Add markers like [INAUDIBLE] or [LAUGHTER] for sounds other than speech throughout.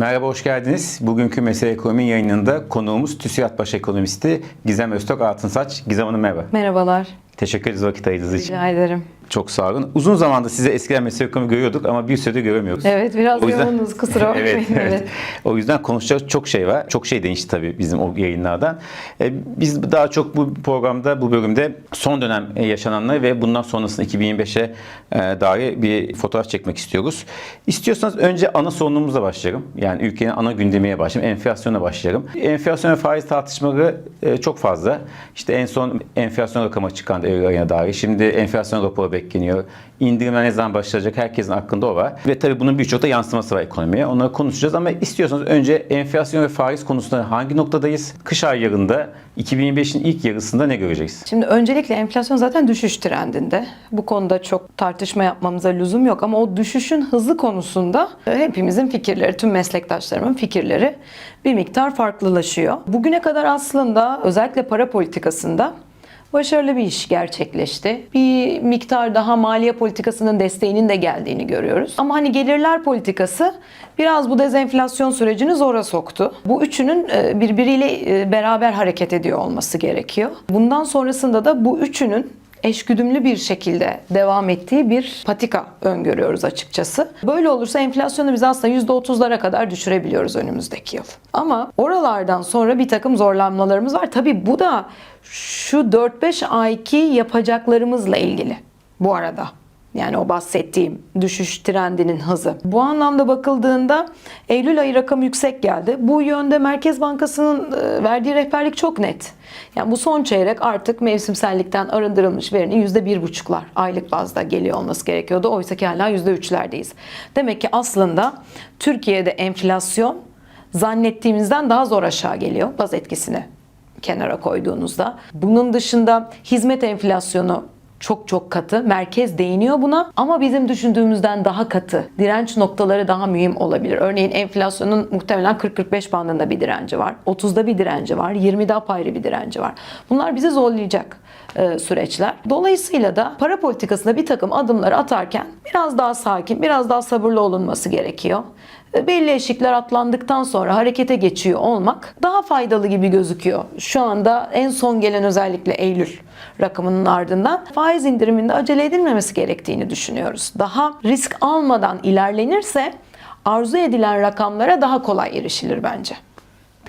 Merhaba, hoş geldiniz. Bugünkü Mesele Ekonomi yayınında konuğumuz TÜSİAD Baş Ekonomisti Gizem Öztok Altınsaç. Gizem Hanım merhaba. Merhabalar. Teşekkür ederiz vakit ayırdığınız için. Rica ederim. Çok sağ olun. Uzun zamandır size eskiden Ekonomi görüyorduk ama bir süredir göremiyoruz. Evet biraz O yüzden- yoğunuz kusura [LAUGHS] bakmayın. evet, evet. O yüzden konuşacak çok şey var. Çok şey değişti tabii bizim o yayınlardan. Ee, Biz daha çok bu programda, bu bölümde son dönem yaşananları ve bundan sonrasında 2025'e e, dair bir fotoğraf çekmek istiyoruz. İstiyorsanız önce ana sorunumuzla başlayalım. Yani ülkenin ana gündemiye başlayalım. Enflasyona başlayalım. Enflasyon ve faiz tartışmaları e, çok fazla. İşte en son enflasyon rakamı çıkan ayına dair. Şimdi enflasyon raporu bekleniyor. İndirimler ne zaman başlayacak herkesin aklında o var. Ve tabii bunun birçok da yansıması var ekonomiye. Onları konuşacağız ama istiyorsanız önce enflasyon ve faiz konusunda hangi noktadayız? Kış aylarında 2025'in ilk yarısında ne göreceğiz? Şimdi öncelikle enflasyon zaten düşüş trendinde. Bu konuda çok tartışma yapmamıza lüzum yok ama o düşüşün hızı konusunda e, hepimizin fikirleri, tüm meslektaşlarımın fikirleri bir miktar farklılaşıyor. Bugüne kadar aslında özellikle para politikasında başarılı bir iş gerçekleşti. Bir miktar daha maliye politikasının desteğinin de geldiğini görüyoruz. Ama hani gelirler politikası biraz bu dezenflasyon sürecini zora soktu. Bu üçünün e, birbiriyle e, beraber hareket ediyor olması gerekiyor. Bundan sonrasında da bu üçünün eşgüdümlü bir şekilde devam ettiği bir patika öngörüyoruz açıkçası. Böyle olursa enflasyonu biz aslında %30'lara kadar düşürebiliyoruz önümüzdeki yıl. Ama oralardan sonra bir takım zorlanmalarımız var. Tabii bu da şu 4-5 ayki yapacaklarımızla ilgili bu arada. Yani o bahsettiğim düşüş trendinin hızı. Bu anlamda bakıldığında Eylül ayı rakam yüksek geldi. Bu yönde Merkez Bankası'nın e, verdiği rehberlik çok net. Yani bu son çeyrek artık mevsimsellikten arındırılmış verinin %1,5'lar aylık bazda geliyor olması gerekiyordu. Oysa ki hala %3'lerdeyiz. Demek ki aslında Türkiye'de enflasyon zannettiğimizden daha zor aşağı geliyor baz etkisini kenara koyduğunuzda. Bunun dışında hizmet enflasyonu çok çok katı. Merkez değiniyor buna ama bizim düşündüğümüzden daha katı. Direnç noktaları daha mühim olabilir. Örneğin enflasyonun muhtemelen 40-45 bandında bir direnci var. 30'da bir direnci var. 20'de apayrı bir direnci var. Bunlar bizi zorlayacak süreçler. Dolayısıyla da para politikasında bir takım adımları atarken biraz daha sakin, biraz daha sabırlı olunması gerekiyor. E, Belli eşikler atlandıktan sonra harekete geçiyor olmak daha faydalı gibi gözüküyor. Şu anda en son gelen özellikle Eylül rakamının ardından faiz indiriminde acele edilmemesi gerektiğini düşünüyoruz. Daha risk almadan ilerlenirse arzu edilen rakamlara daha kolay erişilir bence.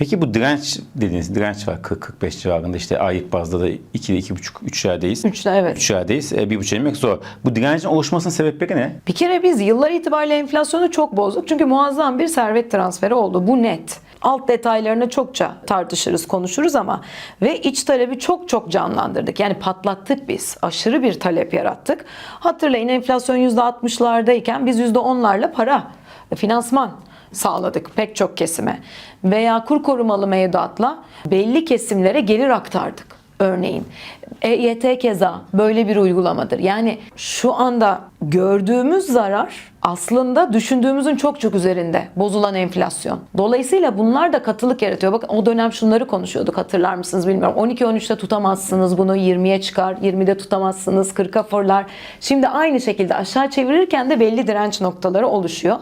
Peki bu direnç dediğiniz direnç var 40-45 civarında işte aylık bazda da 2 2,5 3'lerdeyiz. Üçte evet. 3'lerdeyiz. E, bir buçuk inmek zor. Bu direncin oluşmasının sebepleri ne? Bir kere biz yıllar itibariyle enflasyonu çok bozduk. Çünkü muazzam bir servet transferi oldu. Bu net. Alt detaylarını çokça tartışırız, konuşuruz ama ve iç talebi çok çok canlandırdık. Yani patlattık biz. Aşırı bir talep yarattık. Hatırlayın enflasyon %60'lardayken biz %10'larla para, finansman sağladık pek çok kesime. Veya kur korumalı mevduatla belli kesimlere gelir aktardık örneğin. EYT keza böyle bir uygulamadır. Yani şu anda gördüğümüz zarar aslında düşündüğümüzün çok çok üzerinde bozulan enflasyon. Dolayısıyla bunlar da katılık yaratıyor. Bakın o dönem şunları konuşuyorduk hatırlar mısınız bilmiyorum. 12-13'te tutamazsınız bunu 20'ye çıkar, 20'de tutamazsınız, 40'a fırlar. Şimdi aynı şekilde aşağı çevirirken de belli direnç noktaları oluşuyor.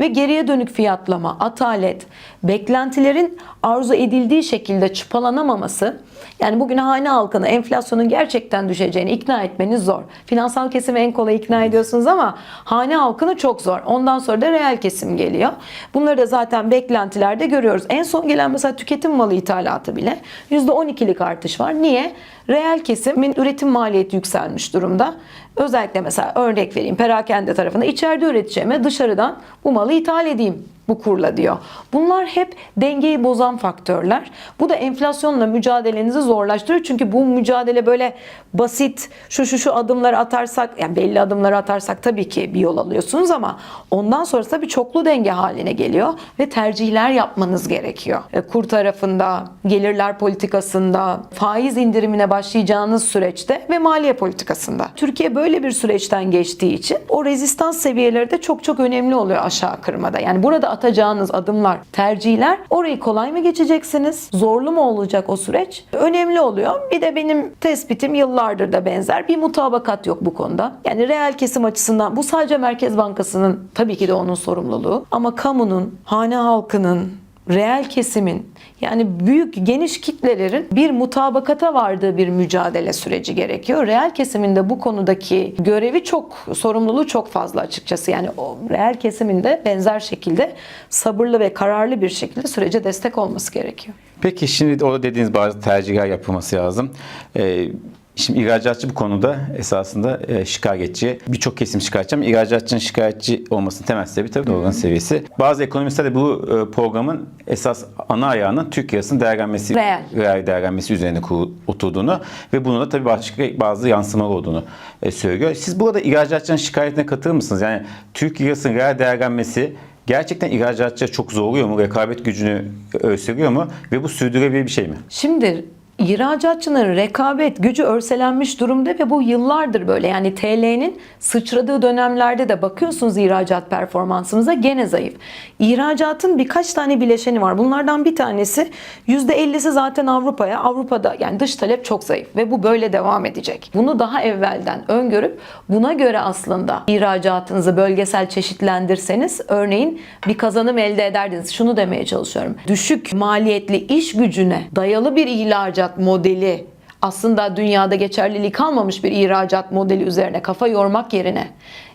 Ve geriye dönük fiyatlama, atalet, beklentilerin arzu edildiği şekilde çıpalanamaması yani bugün hane halkını enflasyonun gerçekten düşeceğini ikna etmeniz zor. Finansal kesimi en kolay ikna ediyorsunuz ama hane halkını çok zor. Ondan sonra da reel kesim geliyor. Bunları da zaten beklentilerde görüyoruz. En son gelen mesela tüketim malı ithalatı bile %12'lik artış var. Niye? Reel kesimin üretim maliyeti yükselmiş durumda. Özellikle mesela örnek vereyim perakende tarafında içeride üreteceğime dışarıdan bu malı ithal edeyim bu kurla diyor. Bunlar hep dengeyi bozan faktörler. Bu da enflasyonla mücadelenizi zorlaştırıyor. Çünkü bu mücadele böyle basit şu şu şu adımları atarsak yani belli adımları atarsak tabii ki bir yol alıyorsunuz ama ondan sonrası tabii çoklu denge haline geliyor ve tercihler yapmanız gerekiyor. E, Kur tarafında, gelirler politikasında, faiz indirimine başlayacağınız süreçte ve maliye politikasında. Türkiye böyle bir süreçten geçtiği için o rezistans seviyeleri de çok çok önemli oluyor aşağı kırmada. Yani burada atacağınız adımlar, tercihler orayı kolay mı geçeceksiniz? Zorlu mu olacak o süreç? Önemli oluyor. Bir de benim tespitim yıllardır da benzer. Bir mutabakat yok bu konuda. Yani reel kesim açısından bu sadece Merkez Bankası'nın tabii ki de onun sorumluluğu. Ama kamunun, hane halkının, reel kesimin yani büyük geniş kitlelerin bir mutabakata vardığı bir mücadele süreci gerekiyor. Reel kesimin de bu konudaki görevi çok, sorumluluğu çok fazla açıkçası. Yani o reel kesimin de benzer şekilde sabırlı ve kararlı bir şekilde sürece destek olması gerekiyor. Peki şimdi orada dediğiniz bazı tercihler yapılması lazım. Ee, Şimdi ihracatçı bu konuda esasında e, şikayetçi. Birçok kesim şikayetçi ama ihracatçının şikayetçi olmasının temel sebebi tabii doların seviyesi. Bazı ekonomistler de bu e, programın esas ana ayağının Türk lirasının değerlenmesi, reel değerlenmesi üzerine kur- oturduğunu ve bunun da tabii başka bazı yansımalar olduğunu e, söylüyor. Siz burada ihracatçının şikayetine katılır mısınız? Yani Türk lirasının reel değerlenmesi gerçekten ihracatçıya çok zorluyor mu? Rekabet gücünü örseliyor mu? Ve bu sürdürülebilir bir şey mi? Şimdi ihracatçının rekabet gücü örselenmiş durumda ve bu yıllardır böyle. Yani TL'nin sıçradığı dönemlerde de bakıyorsunuz ihracat performansımıza gene zayıf. İhracatın birkaç tane bileşeni var. Bunlardan bir tanesi %50'si zaten Avrupa'ya. Avrupa'da yani dış talep çok zayıf ve bu böyle devam edecek. Bunu daha evvelden öngörüp buna göre aslında ihracatınızı bölgesel çeşitlendirseniz örneğin bir kazanım elde ederdiniz. Şunu demeye çalışıyorum. Düşük maliyetli iş gücüne dayalı bir ihracat modeli aslında dünyada geçerliliği kalmamış bir ihracat modeli üzerine kafa yormak yerine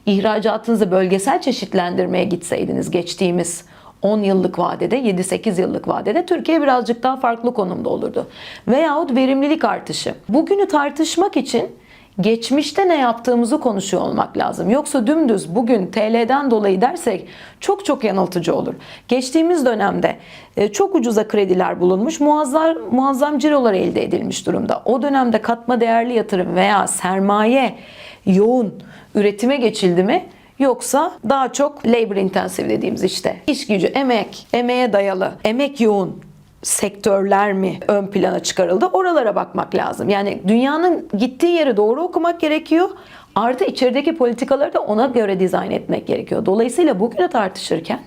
ihracatınızı bölgesel çeşitlendirmeye gitseydiniz geçtiğimiz 10 yıllık vadede, 7-8 yıllık vadede Türkiye birazcık daha farklı konumda olurdu. Veyahut verimlilik artışı. Bugünü tartışmak için geçmişte ne yaptığımızı konuşuyor olmak lazım. Yoksa dümdüz bugün TL'den dolayı dersek çok çok yanıltıcı olur. Geçtiğimiz dönemde e, çok ucuza krediler bulunmuş, muazzam, muazzam cirolar elde edilmiş durumda. O dönemde katma değerli yatırım veya sermaye yoğun üretime geçildi mi? Yoksa daha çok labor intensive dediğimiz işte iş gücü, emek, emeğe dayalı, emek yoğun sektörler mi ön plana çıkarıldı? Oralara bakmak lazım. Yani dünyanın gittiği yeri doğru okumak gerekiyor. Artı içerideki politikaları da ona göre dizayn etmek gerekiyor. Dolayısıyla bugünü tartışırken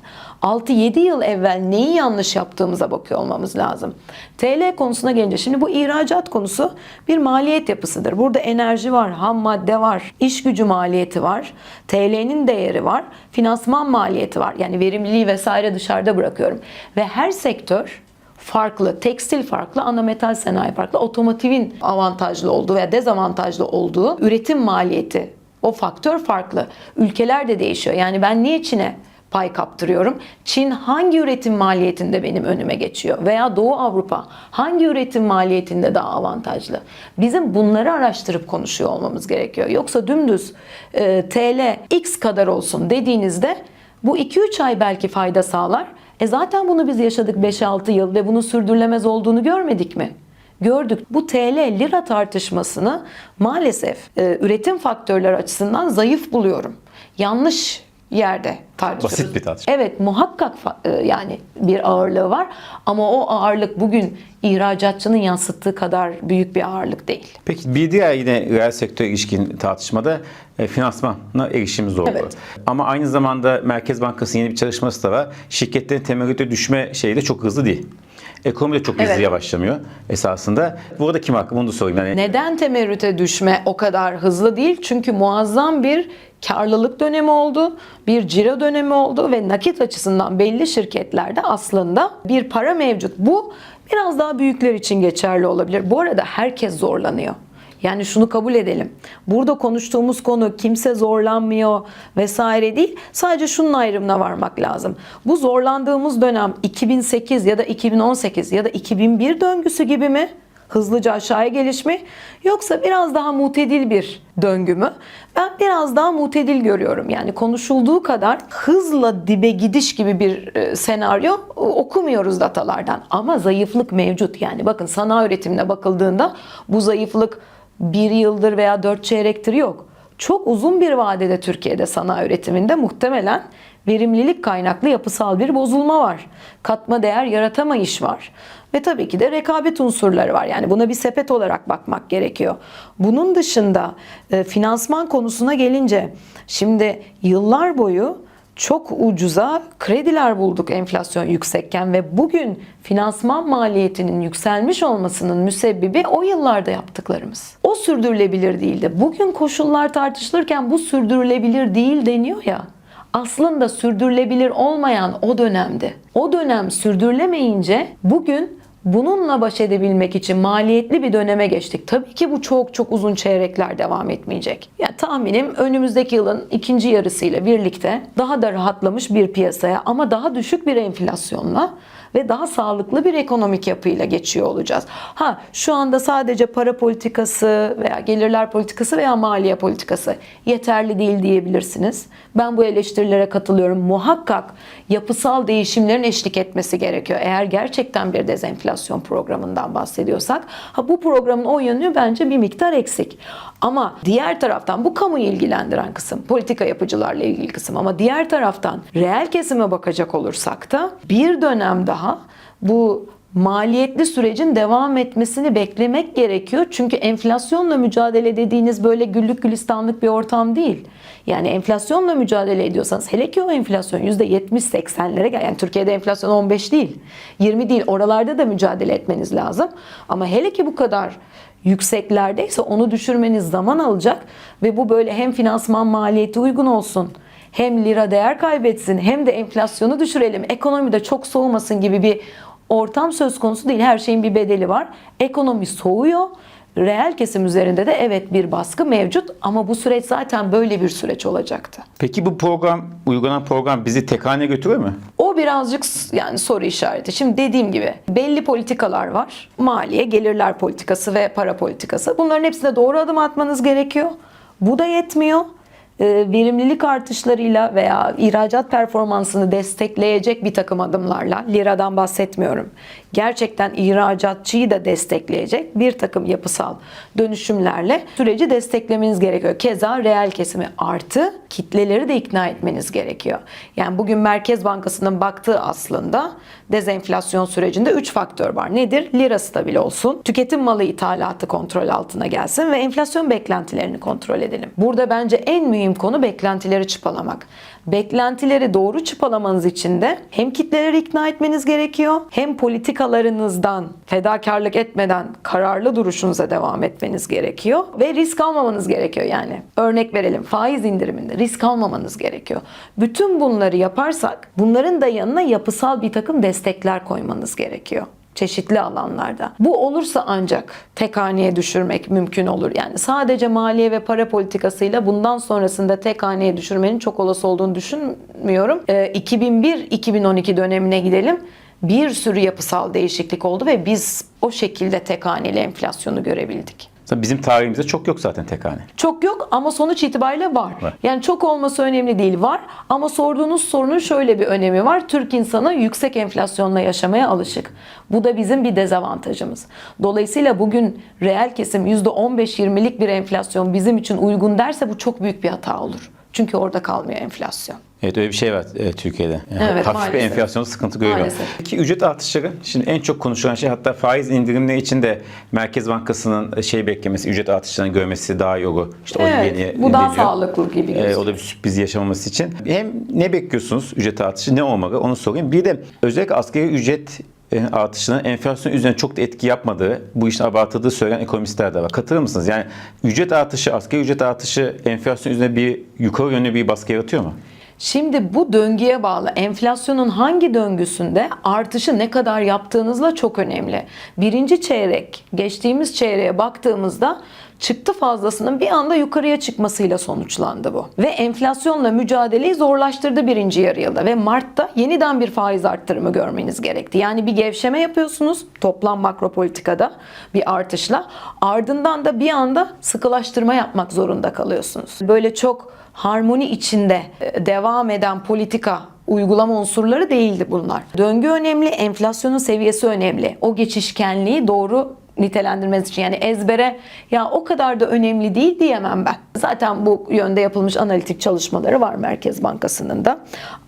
6-7 yıl evvel neyi yanlış yaptığımıza bakıyor olmamız lazım. TL konusuna gelince şimdi bu ihracat konusu bir maliyet yapısıdır. Burada enerji var, ham madde var, iş gücü maliyeti var, TL'nin değeri var, finansman maliyeti var. Yani verimliliği vesaire dışarıda bırakıyorum. Ve her sektör farklı, tekstil farklı, ana metal sanayi farklı, otomotivin avantajlı olduğu veya dezavantajlı olduğu üretim maliyeti, o faktör farklı. Ülkeler de değişiyor. Yani ben niye Çin'e pay kaptırıyorum? Çin hangi üretim maliyetinde benim önüme geçiyor? Veya Doğu Avrupa hangi üretim maliyetinde daha avantajlı? Bizim bunları araştırıp konuşuyor olmamız gerekiyor. Yoksa dümdüz e, TL x kadar olsun dediğinizde bu 2-3 ay belki fayda sağlar. E zaten bunu biz yaşadık 5-6 yıl ve bunun sürdürülemez olduğunu görmedik mi? Gördük. Bu TL lira tartışmasını maalesef e, üretim faktörleri açısından zayıf buluyorum. Yanlış yerde tartışıyoruz. Basit bir tartışma. Evet muhakkak e, yani bir ağırlığı var ama o ağırlık bugün ihracatçının yansıttığı kadar büyük bir ağırlık değil. Peki bir diğer yine reel sektöre ilişkin tartışmada e, finansmana erişim zorluğu. Evet. Ama aynı zamanda Merkez Bankası yeni bir çalışması da var. Şirketlerin temerrüte düşme şeyi de çok hızlı değil. Ekonomi de çok hızlı Evet. yavaşlamıyor esasında. Burada kim haklı bunu da sorayım. Yani Neden temerrüte düşme o kadar hızlı değil? Çünkü muazzam bir karlılık dönemi oldu, bir ciro dönemi oldu ve nakit açısından belli şirketlerde aslında bir para mevcut. Bu biraz daha büyükler için geçerli olabilir. Bu arada herkes zorlanıyor. Yani şunu kabul edelim. Burada konuştuğumuz konu kimse zorlanmıyor vesaire değil. Sadece şunun ayrımına varmak lazım. Bu zorlandığımız dönem 2008 ya da 2018 ya da 2001 döngüsü gibi mi? hızlıca aşağıya geliş mi yoksa biraz daha mutedil bir döngü mü? Ben biraz daha mutedil görüyorum. Yani konuşulduğu kadar hızla dibe gidiş gibi bir e, senaryo e, okumuyoruz datalardan. Ama zayıflık mevcut. Yani bakın sanayi üretimine bakıldığında bu zayıflık bir yıldır veya dört çeyrektir yok. Çok uzun bir vadede Türkiye'de sanayi üretiminde muhtemelen verimlilik kaynaklı yapısal bir bozulma var. Katma değer yaratamayış var. Ve tabii ki de rekabet unsurları var. Yani buna bir sepet olarak bakmak gerekiyor. Bunun dışında e, finansman konusuna gelince şimdi yıllar boyu çok ucuza krediler bulduk enflasyon yüksekken ve bugün finansman maliyetinin yükselmiş olmasının müsebbibi o yıllarda yaptıklarımız. O sürdürülebilir değildi. Bugün koşullar tartışılırken bu sürdürülebilir değil deniyor ya. Aslında sürdürülebilir olmayan o dönemdi. O dönem sürdürülemeyince bugün Bununla baş edebilmek için maliyetli bir döneme geçtik. Tabii ki bu çok çok uzun çeyrekler devam etmeyecek. Yani tahminim önümüzdeki yılın ikinci yarısıyla birlikte daha da rahatlamış bir piyasaya ama daha düşük bir enflasyonla ve daha sağlıklı bir ekonomik yapıyla geçiyor olacağız. Ha şu anda sadece para politikası veya gelirler politikası veya maliye politikası yeterli değil diyebilirsiniz. Ben bu eleştirilere katılıyorum. Muhakkak yapısal değişimlerin eşlik etmesi gerekiyor. Eğer gerçekten bir dezenflasyon programından bahsediyorsak, ha bu programın o yönü bence bir miktar eksik. Ama diğer taraftan bu kamuyu ilgilendiren kısım, politika yapıcılarla ilgili kısım ama diğer taraftan reel kesime bakacak olursak da bir dönem daha bu maliyetli sürecin devam etmesini beklemek gerekiyor. Çünkü enflasyonla mücadele dediğiniz böyle güllük gülistanlık bir ortam değil. Yani enflasyonla mücadele ediyorsanız hele ki o enflasyon %70-80'lere gel. Yani Türkiye'de enflasyon 15 değil, 20 değil. Oralarda da mücadele etmeniz lazım. Ama hele ki bu kadar yükseklerdeyse onu düşürmeniz zaman alacak ve bu böyle hem finansman maliyeti uygun olsun hem lira değer kaybetsin hem de enflasyonu düşürelim ekonomide çok soğumasın gibi bir ortam söz konusu değil. Her şeyin bir bedeli var. Ekonomi soğuyor. Reel kesim üzerinde de evet bir baskı mevcut ama bu süreç zaten böyle bir süreç olacaktı. Peki bu program, uygulanan program bizi tek haline götürüyor mu? O birazcık yani soru işareti. Şimdi dediğim gibi belli politikalar var. Maliye, gelirler politikası ve para politikası. Bunların hepsine doğru adım atmanız gerekiyor. Bu da yetmiyor. Ee, Verimlilik artışlarıyla veya ihracat performansını destekleyecek bir takım adımlarla, liradan bahsetmiyorum. Gerçekten ihracatçıyı da destekleyecek bir takım yapısal dönüşümlerle süreci desteklemeniz gerekiyor. Keza reel kesimi artı kitleleri de ikna etmeniz gerekiyor. Yani bugün Merkez Bankası'nın baktığı aslında dezenflasyon sürecinde 3 faktör var. Nedir? Lira stabil olsun, tüketim malı ithalatı kontrol altına gelsin ve enflasyon beklentilerini kontrol edelim. Burada bence en mühim konu beklentileri çıpalamak. Beklentileri doğru çıpalamanız için de hem kitleleri ikna etmeniz gerekiyor hem politikalarınızdan fedakarlık etmeden kararlı duruşunuza devam etmeniz gerekiyor ve risk almamanız gerekiyor yani. Örnek verelim faiz indiriminde risk almamanız gerekiyor. Bütün bunları yaparsak bunların da yanına yapısal bir takım destekler koymanız gerekiyor çeşitli alanlarda. Bu olursa ancak tek haneye düşürmek mümkün olur. Yani sadece maliye ve para politikasıyla bundan sonrasında tek haneye düşürmenin çok olası olduğunu düşünmüyorum. Ee, 2001-2012 dönemine gidelim. Bir sürü yapısal değişiklik oldu ve biz o şekilde tek haneli enflasyonu görebildik. Bizim tarihimizde çok yok zaten tek hane. Çok yok ama sonuç itibariyle var. Var. Yani çok olması önemli değil var ama sorduğunuz sorunun şöyle bir önemi var. Türk insanı yüksek enflasyonla yaşamaya alışık. Bu da bizim bir dezavantajımız. Dolayısıyla bugün reel kesim %15-20'lik bir enflasyon bizim için uygun derse bu çok büyük bir hata olur. Çünkü orada kalmıyor enflasyon. Evet öyle bir şey var e, Türkiye'de. Yani Evet, hafif bir enflasyon sıkıntı görüyor. Maalesef. Peki ücret artışları şimdi en çok konuşulan şey hatta faiz indirimleri için de Merkez Bankası'nın şey beklemesi, ücret artışlarını görmesi daha iyi olur. İşte o Evet, yeni bu daha deniliyor. sağlıklı gibi Ee, gözüküyor. o da bir sürpriz yaşamaması için. Hem ne bekliyorsunuz ücret artışı ne olmalı onu sorayım. Bir de özellikle asgari ücret e, artışının enflasyon üzerine çok da etki yapmadığı, bu işin abartıldığı söyleyen ekonomistler de var. Katılır mısınız? Yani ücret artışı, asgari ücret artışı enflasyon üzerine bir yukarı yönlü bir baskı yaratıyor mu? Şimdi bu döngüye bağlı enflasyonun hangi döngüsünde artışı ne kadar yaptığınızla çok önemli. Birinci çeyrek, geçtiğimiz çeyreğe baktığımızda çıktı fazlasının bir anda yukarıya çıkmasıyla sonuçlandı bu. Ve enflasyonla mücadeleyi zorlaştırdı birinci yarı yılda ve Mart'ta yeniden bir faiz arttırımı görmeniz gerekti. Yani bir gevşeme yapıyorsunuz toplam makro politikada bir artışla ardından da bir anda sıkılaştırma yapmak zorunda kalıyorsunuz. Böyle çok harmoni içinde e, devam eden politika uygulama unsurları değildi bunlar. Döngü önemli, enflasyonun seviyesi önemli. O geçişkenliği doğru nitelendirmeniz için yani ezbere ya o kadar da önemli değil diyemem ben. Zaten bu yönde yapılmış analitik çalışmaları var Merkez Bankası'nın da.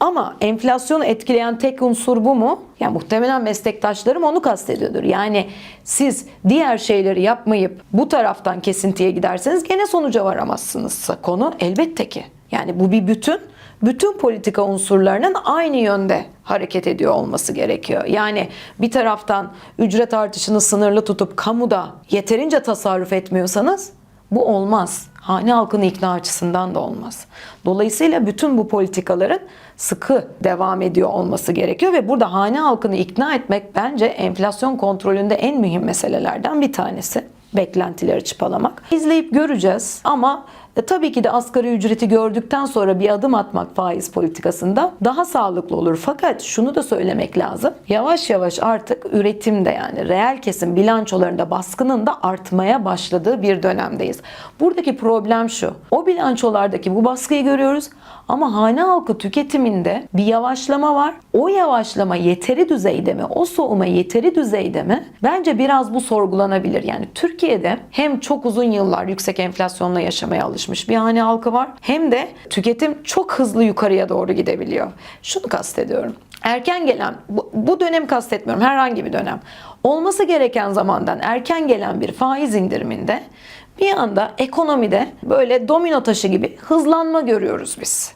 Ama enflasyonu etkileyen tek unsur bu mu? Ya muhtemelen meslektaşlarım onu kastediyordur. Yani siz diğer şeyleri yapmayıp bu taraftan kesintiye giderseniz gene sonuca varamazsınız. Konu elbette ki. Yani bu bir bütün bütün politika unsurlarının aynı yönde hareket ediyor olması gerekiyor. Yani bir taraftan ücret artışını sınırlı tutup kamuda yeterince tasarruf etmiyorsanız bu olmaz. Hane halkını ikna açısından da olmaz. Dolayısıyla bütün bu politikaların sıkı devam ediyor olması gerekiyor ve burada hane halkını ikna etmek bence enflasyon kontrolünde en mühim meselelerden bir tanesi beklentileri çıpalamak. İzleyip göreceğiz ama e, tabii ki de asgari ücreti gördükten sonra bir adım atmak faiz politikasında daha sağlıklı olur. Fakat şunu da söylemek lazım. Yavaş yavaş artık üretimde yani reel kesim bilançolarında baskının da artmaya başladığı bir dönemdeyiz. Buradaki problem şu. O bilançolardaki bu baskıyı görüyoruz ama hane halkı tüketiminde bir yavaşlama var. O yavaşlama yeteri düzeyde mi? O soğuma yeteri düzeyde mi? Bence biraz bu sorgulanabilir. Yani Türkiye'de hem çok uzun yıllar yüksek enflasyonla yaşamaya alışmış bir hane halkı var. Hem de tüketim çok hızlı yukarıya doğru gidebiliyor. Şunu kastediyorum. Erken gelen, bu, bu dönem kastetmiyorum herhangi bir dönem. Olması gereken zamandan erken gelen bir faiz indiriminde bir anda ekonomide böyle domino taşı gibi hızlanma görüyoruz biz.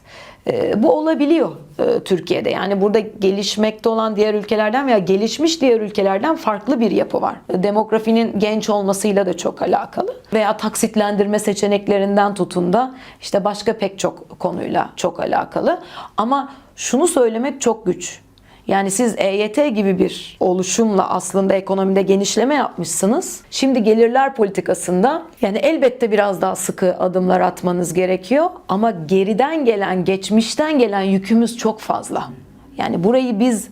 Ee, bu olabiliyor e, Türkiye'de. Yani burada gelişmekte olan diğer ülkelerden veya gelişmiş diğer ülkelerden farklı bir yapı var. Demografinin genç olmasıyla da çok alakalı. Veya taksitlendirme seçeneklerinden tutun da işte başka pek çok konuyla çok alakalı. Ama şunu söylemek çok güç. Yani siz EYT gibi bir oluşumla aslında ekonomide genişleme yapmışsınız. Şimdi gelirler politikasında yani elbette biraz daha sıkı adımlar atmanız gerekiyor ama geriden gelen, geçmişten gelen yükümüz çok fazla. Yani burayı biz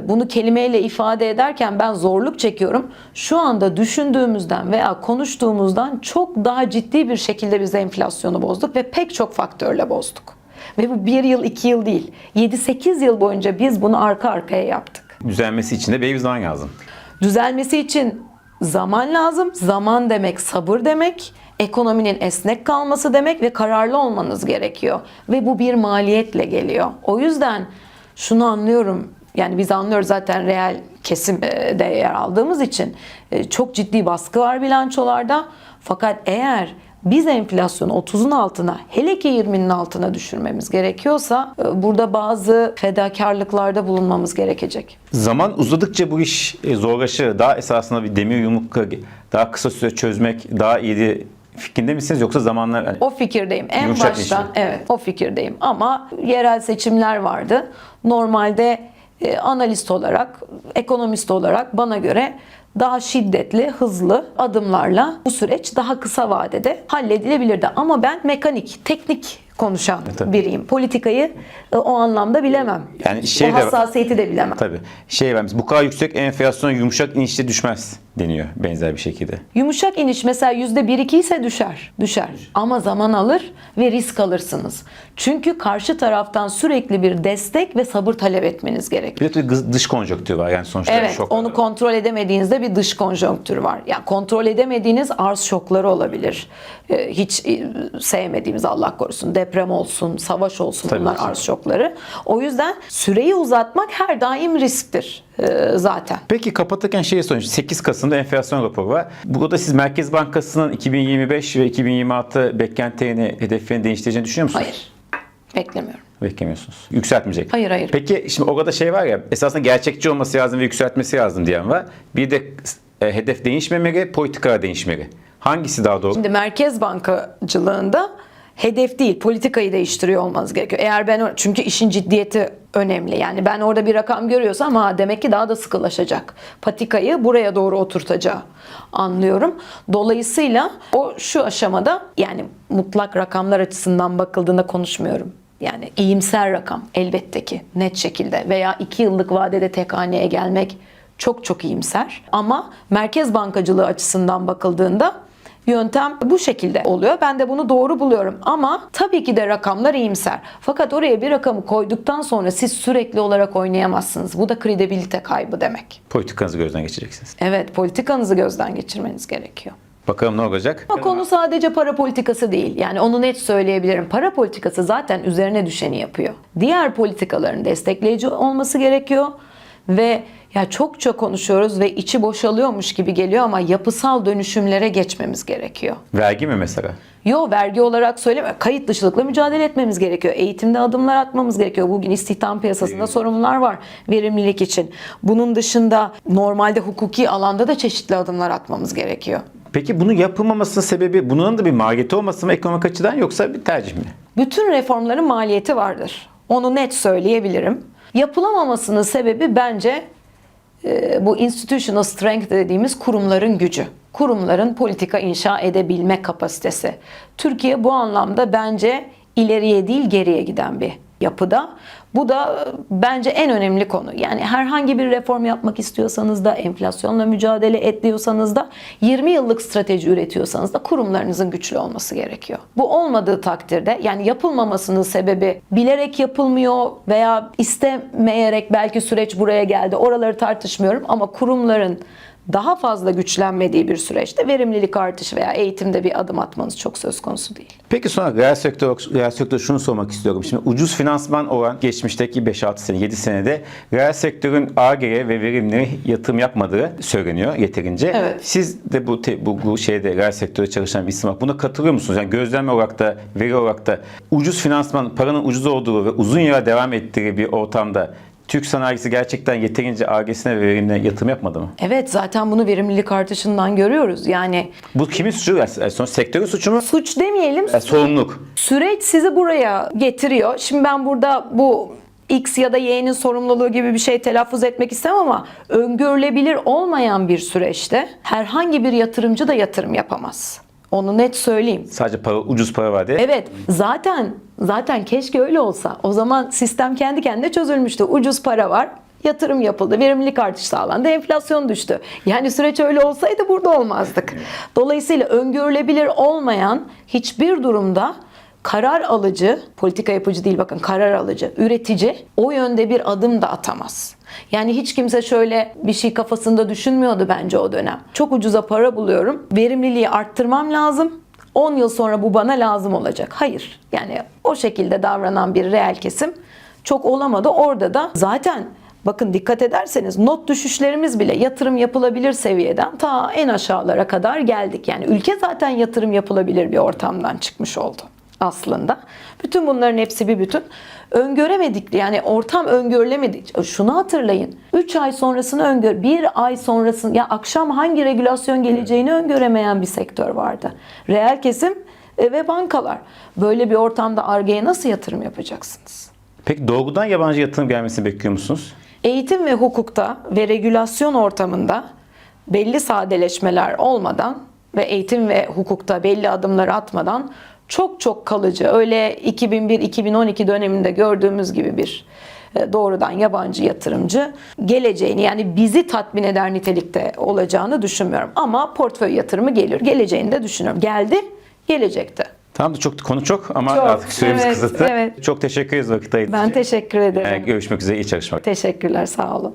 bunu kelimeyle ifade ederken ben zorluk çekiyorum. Şu anda düşündüğümüzden veya konuştuğumuzdan çok daha ciddi bir şekilde biz enflasyonu bozduk ve pek çok faktörle bozduk. Ve bu bir yıl, iki yıl değil. 7-8 yıl boyunca biz bunu arka arkaya yaptık. Düzelmesi için de bir zaman lazım. Düzelmesi için zaman lazım. Zaman demek sabır demek. Ekonominin esnek kalması demek ve kararlı olmanız gerekiyor. Ve bu bir maliyetle geliyor. O yüzden şunu anlıyorum. Yani biz anlıyoruz zaten reel kesimde yer aldığımız için e, çok ciddi baskı var bilançolarda. Fakat eğer biz enflasyonu 30'un altına hele ki 20'nin altına düşürmemiz gerekiyorsa e, burada bazı fedakarlıklarda bulunmamız gerekecek. Zaman uzadıkça bu iş e, zorlaşır. Daha esasında bir demir yumruk daha kısa süre çözmek daha iyiydi fikrinde misiniz yoksa zamanlar yani O fikirdeyim. En baştan işi. evet o fikirdeyim. Ama yerel seçimler vardı. Normalde e, analist olarak, ekonomist olarak bana göre daha şiddetli, hızlı adımlarla bu süreç daha kısa vadede halledilebilirdi. Ama ben mekanik, teknik konuşan E, tabii. biriyim. Politikayı e, o anlamda bilemem. Yani şey o hassasiyeti de bilemem. tabii şey vermiş. Bu kadar yüksek enflasyon yumuşak inişte düşmez deniyor benzer bir şekilde. Yumuşak iniş mesela %1-2 ise düşer. Düşer. Ama zaman alır ve risk alırsınız. Çünkü karşı taraftan sürekli bir destek ve sabır talep etmeniz gerekiyor. Bir de dış konjonktür var yani sonuçta Evet, şok. onu kontrol edemediğinizde bir dış konjonktür var. Yani kontrol edemediğiniz arz şokları olabilir. Ee, hiç e, sevmediğimiz Allah korusun deprem olsun, savaş olsun Tabii bunlar ki. arz şokları. O yüzden süreyi uzatmak her daim risktir e, zaten. Peki kapatırken şeye sorayım. 8 Kasım'da enflasyon raporu var. Burada siz Merkez Bankası'nın 2025 ve 2026 beklentilerini, hedeflerini değiştireceğini düşünüyor musunuz? Hayır. Beklemiyorum. Beklemiyorsunuz. Yükseltmeyecek. Hayır, hayır. Peki şimdi orada şey var ya esasında gerçekçi olması lazım ve yükseltmesi lazım diyen var. Bir de e, hedef değişmemeli, politikalar değişmeli. Hangisi daha doğru? Şimdi merkez bankacılığında hedef değil politikayı değiştiriyor olmanız gerekiyor. Eğer ben çünkü işin ciddiyeti önemli. Yani ben orada bir rakam görüyorsam ha demek ki daha da sıkılaşacak. Patikayı buraya doğru oturtacağı anlıyorum. Dolayısıyla o şu aşamada yani mutlak rakamlar açısından bakıldığında konuşmuyorum. Yani iyimser rakam elbette ki net şekilde veya iki yıllık vadede tek haneye gelmek çok çok iyimser. Ama merkez bankacılığı açısından bakıldığında Yöntem bu şekilde oluyor. Ben de bunu doğru buluyorum. Ama tabii ki de rakamlar iyimser. Fakat oraya bir rakamı koyduktan sonra siz sürekli olarak oynayamazsınız. Bu da kredibilite kaybı demek. Politikanızı gözden geçireceksiniz. Evet, politikanızı gözden geçirmeniz gerekiyor. Bakalım ne olacak? Ama konu sadece para politikası değil. Yani onu net söyleyebilirim. Para politikası zaten üzerine düşeni yapıyor. Diğer politikaların destekleyici olması gerekiyor ve ya çokça konuşuyoruz ve içi boşalıyormuş gibi geliyor ama yapısal dönüşümlere geçmemiz gerekiyor. Vergi mi mesela? Yo vergi olarak söyleme. Kayıt dışılıkla mücadele etmemiz gerekiyor. Eğitimde adımlar atmamız gerekiyor. Bugün istihdam piyasasında sorunlar var verimlilik için. Bunun dışında normalde hukuki alanda da çeşitli adımlar atmamız gerekiyor. Peki bunun yapılmamasının sebebi bunun da bir maliyeti olması mı ekonomik açıdan yoksa bir tercih mi? Bütün reformların maliyeti vardır. Onu net söyleyebilirim. Yapılamamasının sebebi bence e, bu institutional strength dediğimiz kurumların gücü. Kurumların politika inşa edebilme kapasitesi. Türkiye bu anlamda bence ileriye değil geriye giden bir yapıda. Bu da e, bence en önemli konu. Yani herhangi bir reform yapmak istiyorsanız da, enflasyonla mücadele ediyorsanız da, 20 yıllık strateji üretiyorsanız da kurumlarınızın güçlü olması gerekiyor. Bu olmadığı takdirde yani yapılmamasının sebebi bilerek yapılmıyor veya istemeyerek belki süreç buraya geldi. Oraları tartışmıyorum ama kurumların daha fazla güçlenmediği bir süreçte verimlilik artışı veya eğitimde bir adım atmanız çok söz konusu değil. Peki sonra reel sektör, reel sektör şunu sormak istiyorum. Şimdi ucuz finansman olan geçmişteki 5-6 sene, 7 senede reel sektörün ARGE'ye ve verimlere yatırım yapmadığı söyleniyor yeterince. Evet. Siz de bu, bu, bu şeyde reel sektörde çalışan bir isim olarak buna katılıyor musunuz? Yani gözlem olarak da, veri olarak da ucuz finansman, paranın ucuz olduğu ve uzun yıla devam ettiği bir ortamda Türk sanayisi gerçekten yeterince ARGE'sine ve verimine yatırım yapmadı mı? Evet zaten bunu verimlilik artışından görüyoruz. Yani Bu kimin suçu? Yani son sektörün suçu mu? suç demeyelim Yani sorumluluk. Süreç sizi buraya getiriyor. Şimdi ben burada bu X ya da Y'nin sorumluluğu gibi bir şey telaffuz etmek istemem ama öngörülebilir olmayan bir süreçte herhangi bir yatırımcı da yatırım yapamaz. Onu net söyleyeyim. Sadece para, ucuz para var diye. Evet zaten zaten keşke öyle olsa. O zaman sistem kendi kendine çözülmüştü. Ucuz para var. Yatırım yapıldı, verimlilik artışı sağlandı, enflasyon düştü. Yani süreç öyle olsaydı burada olmazdık. Dolayısıyla öngörülebilir olmayan hiçbir durumda karar alıcı, politika yapıcı değil bakın karar alıcı, üretici o yönde bir adım da atamaz. Yani hiç kimse şöyle bir şey kafasında düşünmüyordu bence o dönem. Çok ucuza para buluyorum, verimliliği arttırmam lazım. 10 yıl sonra bu bana lazım olacak. Hayır. Yani o şekilde davranan bir reel kesim çok olamadı. Orada da zaten bakın dikkat ederseniz not düşüşlerimiz bile yatırım yapılabilir seviyeden ta en aşağılara kadar geldik. Yani ülke zaten yatırım yapılabilir bir ortamdan çıkmış oldu aslında. Bütün bunların hepsi bir bütün. Öngöremedik yani ortam öngörülemedik. Şunu hatırlayın. 3 ay sonrasını öngör, bir ay sonrasını ya akşam hangi regülasyon geleceğini öngöremeyen bir sektör vardı. Reel kesim e, ve bankalar. Böyle bir ortamda Ar-Ge'ye nasıl yatırım yapacaksınız? Peki doğrudan yabancı yatırım gelmesini bekliyor musunuz? Eğitim ve hukukta ve regülasyon ortamında belli sadeleşmeler olmadan ve eğitim ve hukukta belli adımları atmadan çok çok kalıcı öyle 2001-2012 döneminde gördüğümüz gibi bir e, doğrudan yabancı yatırımcı geleceğini yani bizi tatmin eder nitelikte olacağını düşünmüyorum. Ama portföy yatırımı gelir. Geleceğini de düşünüyorum. Geldi, gelecekte. Tamam da çok konu çok ama Çok, artık süremiz evet, kısıtlı. evet. Çok teşekkür ederiz vakit ayırdığınız Ben teşekkür ederim. Ee, Görüşmek üzere, iyi çalışmalar. Teşekkürler, sağ olun.